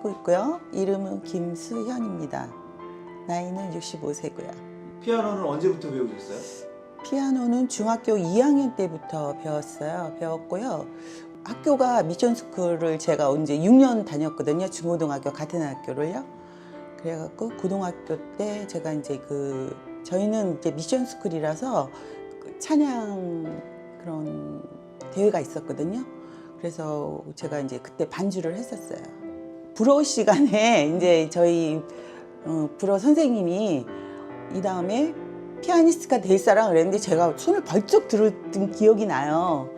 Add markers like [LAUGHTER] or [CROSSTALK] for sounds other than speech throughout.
살고 있고요. 이름은 김수현입니다. 나이는 65세고요. 피아노는 언제부터 배우셨어요? 피아노는 중학교 2학년 때부터 배웠어요. 배웠고요. 학교가 미션스쿨을 제가 이제 6년 다녔거든요. 중고등학교 같은 학교를요. 그래갖고 고등학교 때 제가 이제 그 저희는 이제 미션스쿨이라서 그 찬양 그런 대회가 있었거든요. 그래서 제가 이제 그때 반주를 했었어요. 불어 시간에 [LAUGHS] 이제 저희 어, 불어 선생님이 이 다음에 피아니스트가 될 사람 그랬는데 제가 손을 벌쩍 들었던 기억이 나요.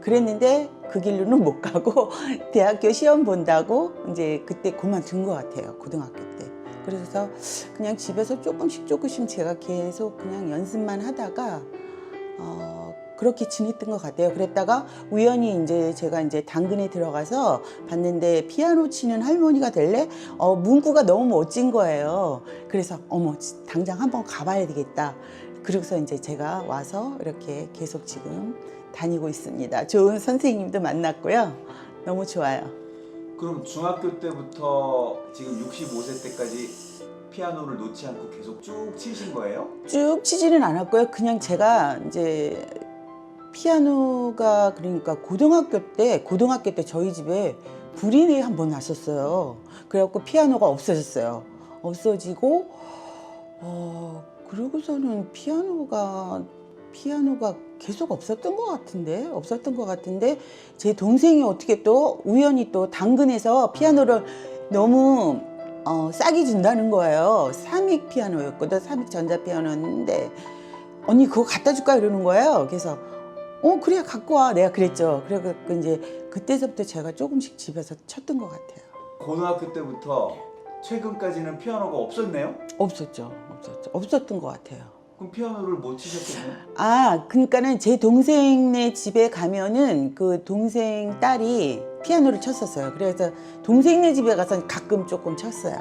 그랬는데 그 길로는 못 가고 [LAUGHS] 대학교 시험 본다고 이제 그때 그만둔 것 같아요. 고등학교 때. 그래서 그냥 집에서 조금씩 조금씩 제가 계속 그냥 연습만 하다가 어, 그렇게 지냈던 것 같아요. 그랬다가 우연히 이제 제가 이제 당근에 들어가서 봤는데 피아노 치는 할머니가 될래? 어, 문구가 너무 멋진 거예요. 그래서 어머 당장 한번 가봐야 되겠다. 그래서 이제 제가 와서 이렇게 계속 지금 다니고 있습니다. 좋은 선생님도 만났고요. 너무 좋아요. 그럼 중학교 때부터 지금 65세 때까지 피아노를 놓지 않고 계속 쭉 치신 거예요? 쭉 치지는 않았고요. 그냥 제가 이제 피아노가 그러니까 고등학교 때 고등학교 때 저희 집에 불이 한 번 났었어요. 그래갖고 피아노가 없어졌어요. 없어지고 어 그러고서는 피아노가 피아노가 계속 없었던 것 같은데 없었던 것 같은데 제 동생이 어떻게 또 우연히 또 당근에서 피아노를 너무 어, 싸게 준다는 거예요. 삼익 피아노였거든. 삼익 전자 피아노였는데 언니 그거 갖다 줄까 이러는 거예요. 그래서 어 그래 갖고 와 내가 그랬죠. 그래갖고 이제 그때서부터 제가 조금씩 집에서 쳤던 것 같아요. 고등학교 때부터 최근까지는 피아노가 없었네요? 없었죠, 없었죠, 없었던 것 같아요. 그럼 피아노를 못 치셨겠네요? 아 그러니까는 제 동생네 집에 가면은 그 동생 딸이 피아노를 쳤었어요. 그래서 동생네 집에 가서 가끔 조금 쳤어요.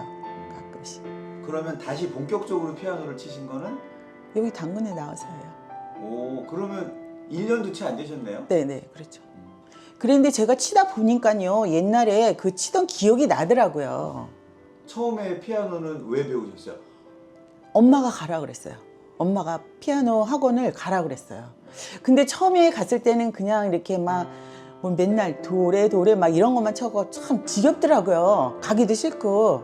가끔씩 그러면 다시 본격적으로 피아노를 치신 거는? 여기 당근에 나와서요. 오 그러면 1년도 채 안 되셨네요? 네네 그렇죠. 그런데 제가 치다 보니까요 옛날에 그 치던 기억이 나더라고요. 처음에 피아노는 왜 배우셨어요? 엄마가 가라 그랬어요. 엄마가 피아노 학원을 가라 그랬어요. 근데 처음에 갔을 때는 그냥 이렇게 막 뭐 맨날 도래 도래 막 이런 것만 쳐고 참 지겹더라고요. 가기도 싫고.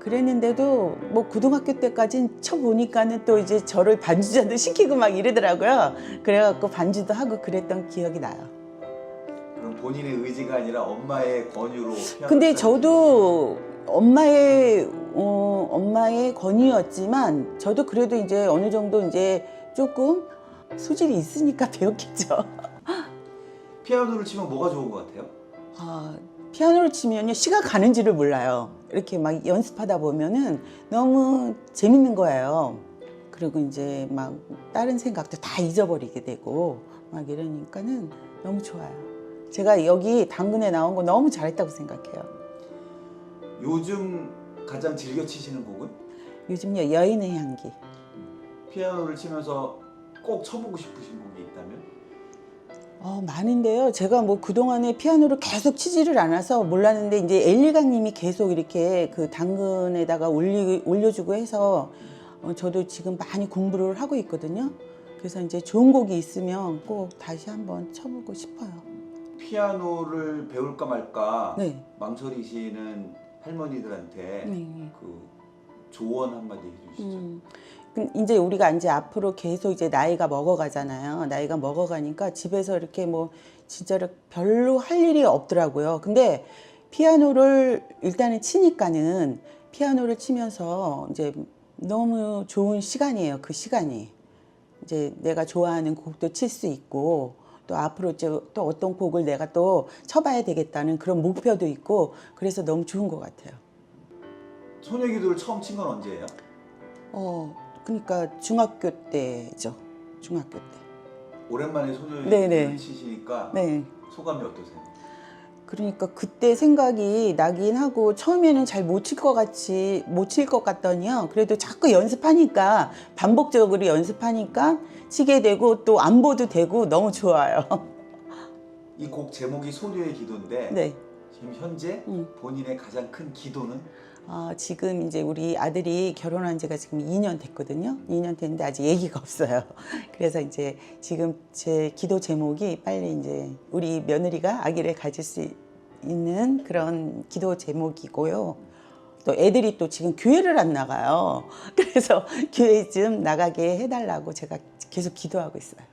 그랬는데도 뭐 고등학교 때까진 쳐보니까는 또 이제 저를 반주자도 시키고 막 이러더라고요. 그래갖고 반주도 하고 그랬던 기억이 나요. 그럼 본인의 의지가 아니라 엄마의 권유로 근데 저도 엄마의 어, 엄마의 권유였지만 저도 그래도 이제 어느 정도 이제 조금 소질이 있으니까 [LAUGHS] 배웠겠죠. 피아노를 치면 뭐가 좋은 것 같아요? 아, 피아노를 치면요 시간 가는지를 몰라요. 이렇게 막 연습하다 보면은 너무 재밌는 거예요. 그리고 이제 막 다른 생각도 다 잊어버리게 되고 막 이러니까는 너무 좋아요. 제가 여기 당근에 나온 거 너무 잘했다고 생각해요. 요즘 가장 즐겨 치시는 곡은? 요즘요 여인의 향기. 피아노를 치면서 꼭 쳐보고 싶으신 곡이 있다면? 어, 많은데요. 제가 뭐 그동안에 피아노를 계속 치지를 않아서 몰랐는데 이제 엘리가님이 계속 이렇게 그 당근에다가 올리, 올려주고 해서 어, 저도 지금 많이 공부를 하고 있거든요. 그래서 이제 좋은 곡이 있으면 꼭 다시 한번 쳐보고 싶어요. 피아노를 배울까 말까 네. 망설이시는 할머니들한테 네. 그 조언 한마디 해주시죠. 음, 그 이제 우리가 이제 앞으로 계속 이제 나이가 먹어가잖아요. 나이가 먹어가니까 집에서 이렇게 뭐 진짜로 별로 할 일이 없더라고요. 근데 피아노를 일단은 치니까는 피아노를 치면서 이제 너무 좋은 시간이에요. 그 시간이 이제 내가 좋아하는 곡도 칠 수 있고 또 앞으로 이제 또 어떤 곡을 내가 또 쳐봐야 되겠다는 그런 목표도 있고 그래서 너무 좋은 것 같아요. 소녀기도를 처음 친 건 언제예요? 어, 그러니까 중학교 때죠. 중학교 때. 오랜만에 소녀기도를 네네. 치시니까 네. 소감이 어떠세요? 그러니까 그때 생각이 나긴 하고 처음에는 잘 못 칠 것 같이 못 칠 것 같더니요. 그래도 자꾸 연습하니까 반복적으로 연습하니까 치게 되고 또 안보도 되고 너무 좋아요. 이 곡 제목이 소녀의 기도인데 네. 지금 현재 음. 본인의 가장 큰 기도는 아, 지금 이제 우리 아들이 결혼한 지가 지금 2년 됐거든요. 2년 됐는데 아직 얘기가 없어요. [LAUGHS] 그래서 이제 지금 제 기도 제목이 빨리 이제 우리 며느리가 아기를 가질 수 있는 그런 기도 제목이고요. 또 애들이 또 지금 교회를 안 나가요. [LAUGHS] 그래서 교회 좀 나가게 해달라고 제가 계속 기도하고 있어요.